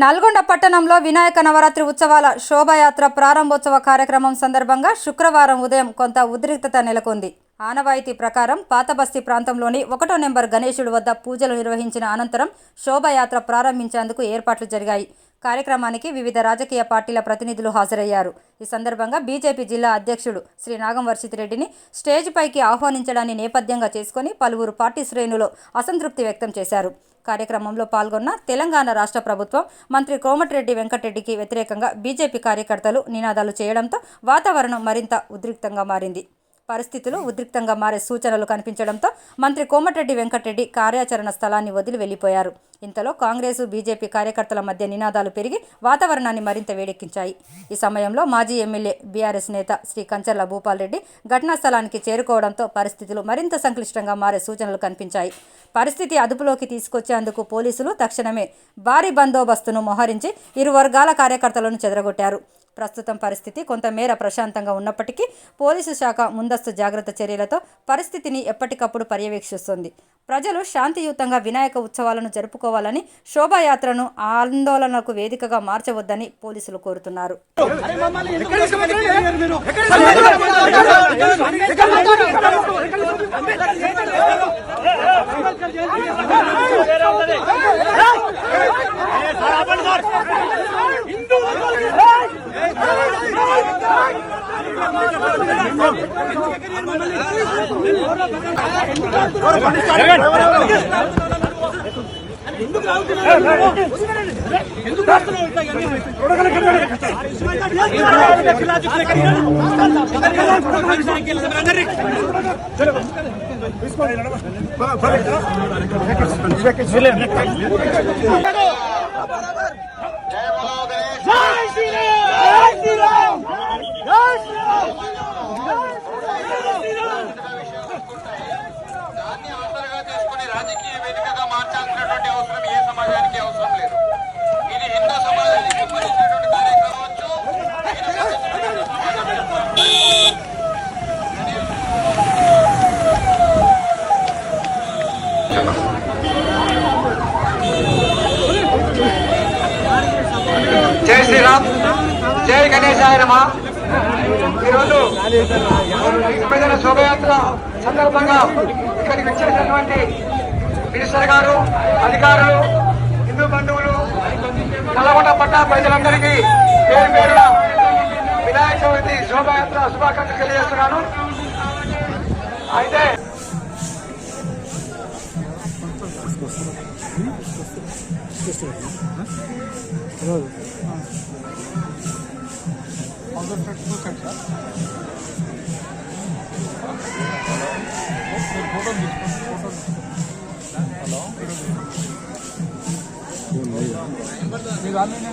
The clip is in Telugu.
నల్గొండ పట్టణంలో వినాయక నవరాత్రి ఉత్సవాల శోభాయాత్ర ప్రారంభోత్సవ కార్యక్రమం సందర్భంగా శుక్రవారం ఉదయం కొంత ఉద్రిక్తత నెలకొంది. ఆనవాయితీ ప్రకారం పాతబస్తీ ప్రాంతంలోని ఒకటో నెంబర్ గణేశుడి వద్ద పూజలు నిర్వహించిన అనంతరం శోభాయాత్ర ప్రారంభించేందుకు ఏర్పాట్లు జరిగాయి. కార్యక్రమానికి వివిధ రాజకీయ పార్టీల ప్రతినిధులు హాజరయ్యారు. ఈ సందర్భంగా బీజేపీ జిల్లా అధ్యక్షుడు శ్రీ నాగం వర్షిత్ రెడ్డిని స్టేజ్ పైకి ఆహ్వానించడాన్ని నేపథ్యంగా చేసుకుని పలువురు పార్టీ శ్రేణులు అసంతృప్తి వ్యక్తం చేశారు. కార్యక్రమంలో పాల్గొన్న తెలంగాణ రాష్ట్ర ప్రభుత్వం మంత్రి కోమటిరెడ్డి వెంకటరెడ్డికి వ్యతిరేకంగా బీజేపీ కార్యకర్తలు నినాదాలు చేయడంతో వాతావరణం మరింత ఉద్రిక్తంగా మారింది. పరిస్థితులు ఉద్రిక్తంగా మారే సూచనలు కనిపించడంతో మంత్రి కోమటిరెడ్డి వెంకటరెడ్డి కార్యాచరణ స్థలాన్ని వదిలి వెళ్ళిపోయారు ఇంతలో కాంగ్రెసు బీజేపీ కార్యకర్తల మధ్య నినాదాలు పెరిగి వాతావరణాన్ని మరింత వేడెక్కించాయి. ఈ సమయంలో మాజీ ఎమ్మెల్యే బీఆర్ఎస్ నేత శ్రీ కంచర్ల భూపాల్ రెడ్డి ఘటనా స్థలానికి చేరుకోవడంతో పరిస్థితులు మరింత సంక్లిష్టంగా మారే సూచనలు కనిపించాయి. పరిస్థితి అదుపులోకి తీసుకొచ్చేందుకు పోలీసులు తక్షణమే భారీ బందోబస్తును మోహరించి ఇరు వర్గాల కార్యకర్తలను చెదరగొట్టారు. ప్రస్తుతం పరిస్థితి కొంతమేర ప్రశాంతంగా ఉన్నప్పటికీ పోలీసు శాఖ ముందస్తు జాగ్రత్త చర్యలతో పరిస్థితిని ఎప్పటికప్పుడు పర్యవేక్షిస్తుంది. ప్రజలు శాంతియుతంగా వినాయక ఉత్సవాలను జరుపుకోవాలని శోభాయాత్రను ఆందోళనకు వేదికగా మార్చవద్దని పోలీసులు కోరుతున్నారు. దాన్ని కార్యక్రమా. ఈరోజు విభజన శోభయాత్ర సందర్భంగా ఇక్కడికి వచ్చేటటువంటి మినిస్టర్ గారు అధికారులు హిందూ బంధువులు నల్లగొండ పట్టణ ప్రజలందరికీ పేరు పేరున వినాయక చవితి శోభయాత్ర శుభాకాంక్షలు తెలియజేస్తున్నాను. అయితే మీరు ఆన్లైన్